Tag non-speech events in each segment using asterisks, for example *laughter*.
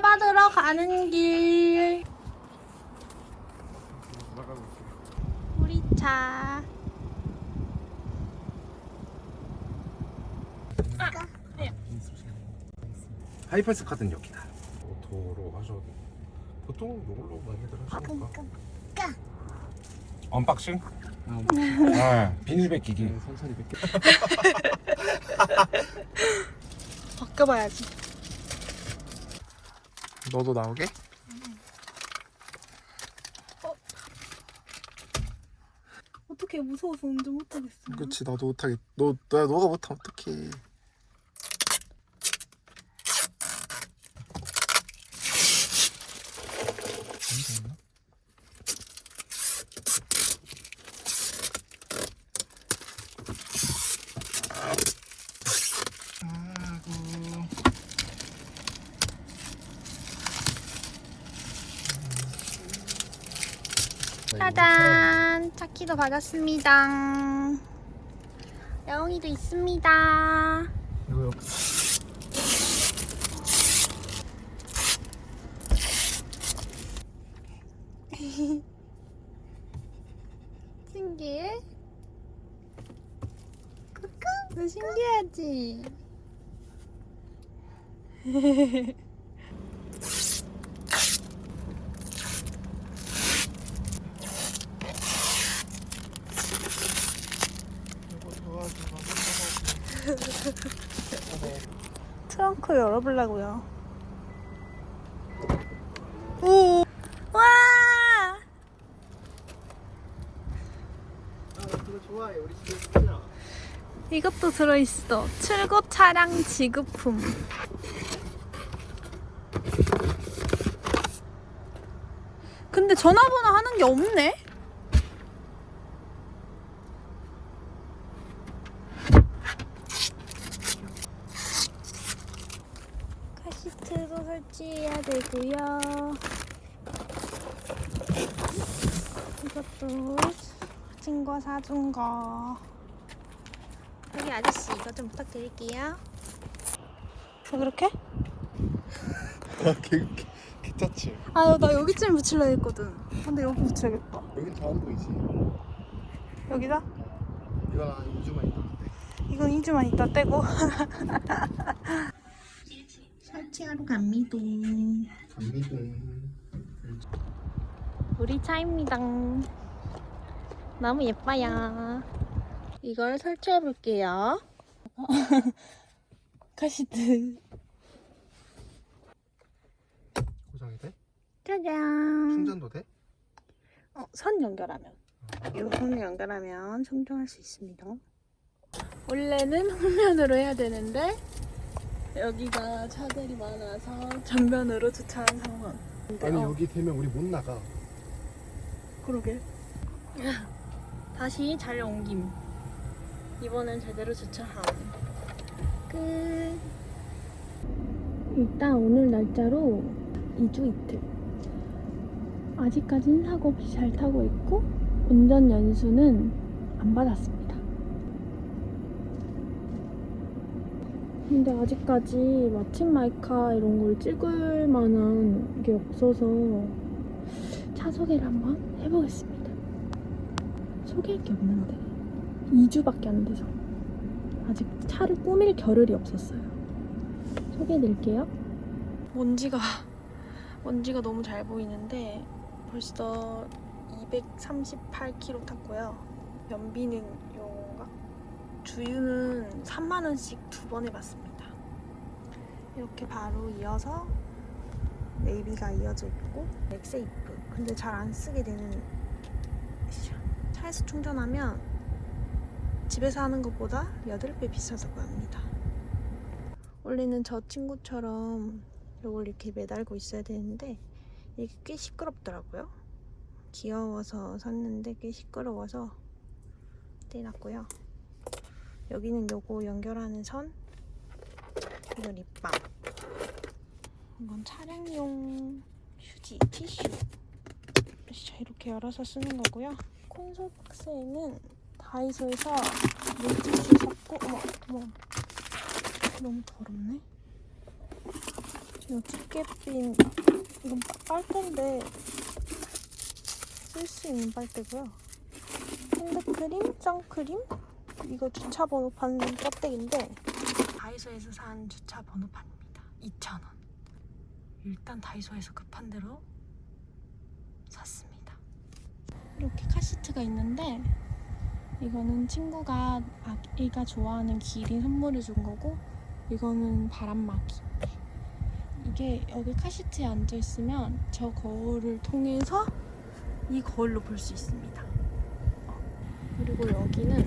차 받으러 가는 길. 우리 차. 하이패스 카드는 여기다. 오토로 하셔도 보통 이걸로 많이들 하시니까. 언박싱? 아, 비닐 벗기기. 천천히 뵙게. 바꿔봐야지. 너도 나오게? 어떻게 무서워서 운전 못하겠어. 그렇지 나도 못하겠. 너 너, 너가 못하면 어떡해. 짜잔! 차키도 받았습니다. 야옹이도 있습니다. 이거 *laughs* 신기해? 쿠쿠? 너 신기하지? *laughs* 이거 도와줘. *laughs* 트렁크 열어보려고요. 오! 와! 이것도 들어있어. 출고 차량 지급품. 근데 전화번호 하는 게 없네? 시트도 설치해야 되고요. 이것도 사준 거 사준 거. 여기 아저씨 이거 좀 부탁드릴게요. 저 그렇게? *laughs* 아, 개, 개, 개짜치. 아, 나 여기쯤 붙일라 했거든. 근데 여기 붙여야겠다. 여긴 잘안 보이지. 여기다? 이건 한 2주만 있다. 이건 2주만 있다 떼고. *laughs* 설치하러 갑니다. 갑니다. 우리 차입니다. 너무 예뻐요. 이걸 설치해 볼게요. *laughs* 카시트. 고장이 돼? 짜잔. 충전도 돼? 어, 선 연결하면. 이거 선을 연결하면 충전할 수 있습니다. 원래는 *laughs* 후면으로 해야 되는데 여기가 차들이 많아서 전면으로 주차한 상황. 근데 아니 어, 여기 되면 우리 못 나가. 그러게. 다시 자리 옮김. 이번엔 제대로 주차함. 끝. 일단 오늘 날짜로 2주 이틀. 아직까지는 사고 없이 잘 타고 있고 운전 연수는 안 받았습니다. 근데 아직까지 마침 마이카 이런 걸 찍을 만한 게 없어서 차 소개를 한번 해보겠습니다. 소개할 게 없는데 2주밖에 안 돼서 아직 차를 꾸밀 겨를이 없었어요. 소개해드릴게요. 먼지가 먼지가 너무 잘 보이는데 벌써 238km 탔고요. 연비는 주유는 3만 원씩 두 번 해봤습니다. 이렇게 바로 이어서 네이비가 이어져 있고 맥세이프 근데 잘 안 쓰게 되는 샤, 차에서 충전하면 집에서 하는 것보다 8배 비싸다고 합니다. 원래는 저 친구처럼 이걸 이렇게 매달고 있어야 되는데 이게 꽤 시끄럽더라고요. 귀여워서 샀는데 꽤 시끄러워서 떼놨고요 여기는 요거 연결하는 선 이거 립밤 이건 차량용 휴지, 티슈. 자, 이렇게 열어서 쓰는 거고요. 콘솔 박스에는 다이소에서 물티슈 샀고, 어머, 어머. 너무 더럽네. 이거 집게핀 이건 빠- 빨대인데 쓸 수 있는 빨대고요. 핸드크림, 선크림 이거 주차 번호판 껍데기인데 다이소에서 산 주차 번호판입니다. 2,000원. 일단 다이소에서 급한 대로 샀습니다. 이렇게 카시트가 있는데 이거는 친구가 아기가 좋아하는 기린 선물해 준 거고 이거는 바람막이. 이게 여기 카시트에 앉아 있으면 저 거울을 통해서 이 거울로 볼 수 있습니다. 어. 그리고 여기는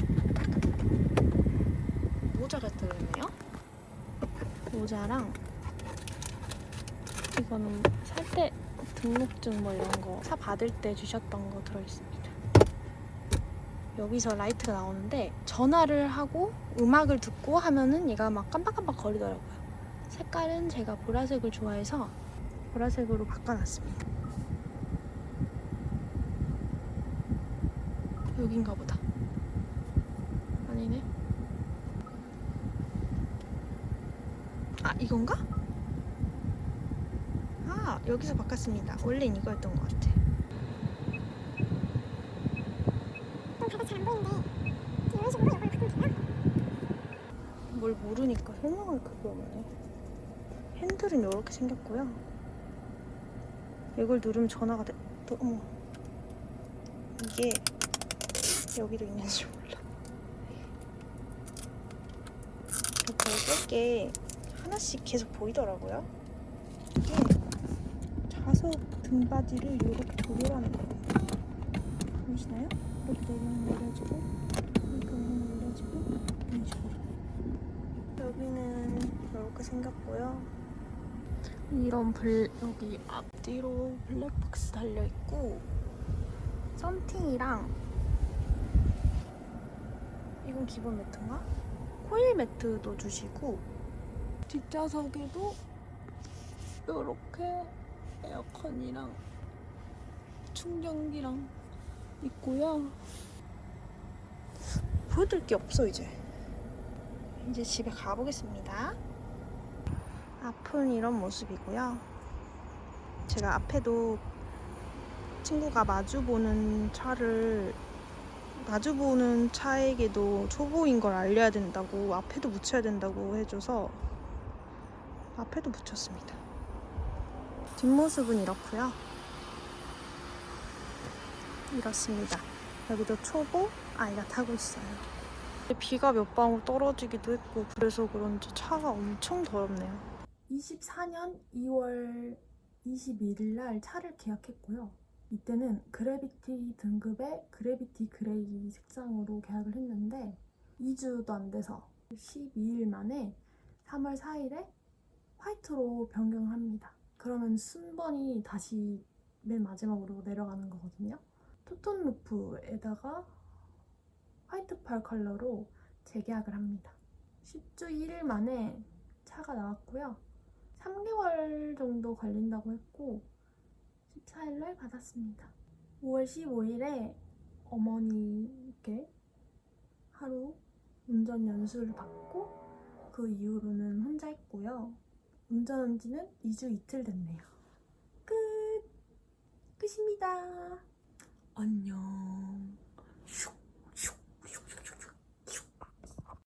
모자가 들어있네요. 모자랑 이거는 살 때 등록증 뭐 이런 거차 받을 때 주셨던 거 들어있습니다. 여기서 라이트가 나오는데 전화를 하고 음악을 듣고 하면은 얘가 막 깜빡깜빡 거리더라고요. 색깔은 제가 보라색을 좋아해서 보라색으로 바꿔놨습니다. 여긴가 보다. 아니네. 아, 이건가? 아, 여기서 바꿨습니다. 원래는 이거였던 것 같아. 뭘 모르니까 설명을 그게 없네. 핸들은 이렇게 생겼고요. 이걸 누르면 전화가 돼. 또, 어머. 이게 여기도 있는지 몰라. 별게 하나씩 계속 보이더라고요. 이게 좌석 등받이를 이렇게 조절하는 거예요. 보이시나요? 이렇게 내리면 내려지고, 이렇게 오면 내려지고, 이런 식으로. 여기는 이렇게 생겼고요. 이런 블 여기 앞뒤로 블랙박스 달려 있고 썬팅이랑 이건 기본 매트인가? 코일 매트도 주시고 뒷좌석에도 이렇게 에어컨이랑 충전기랑 있고요. 보여드릴 게 없어 이제. 이제 집에 가보겠습니다. 앞은 이런 모습이고요. 제가 앞에도 친구가 마주보는 차를 마주보는 차에게도 초보인 걸 알려야 된다고 앞에도 붙여야 된다고 해줘서 앞에도 붙였습니다. 뒷모습은 이렇고요. 이렇습니다. 여기도 초보 아이가 타고 있어요. 비가 몇 방울 떨어지기도 했고 그래서 그런지 차가 엄청 더럽네요. 24년 2월 21일 날 차를 계약했고요. 이때는 그래비티 등급의 그래비티 그레이 색상으로 계약을 했는데 2주도 안 돼서 12일 만에 3월 4일에 화이트로 변경합니다. 그러면 순번이 다시 맨 마지막으로 내려가는 거거든요. 토톤 루프에다가 화이트 펄 컬러로 재계약을 합니다. 10주 1일 만에 차가 나왔고요. 3개월 정도 걸린다고 했고 14일날 받았습니다. 5월 15일에 어머니께 하루 운전 연수를 받고 그 이후로는 혼자 했고요. 운전한 지는 2주 이틀 됐네요. 끝! 끝입니다. 안녕. 슉!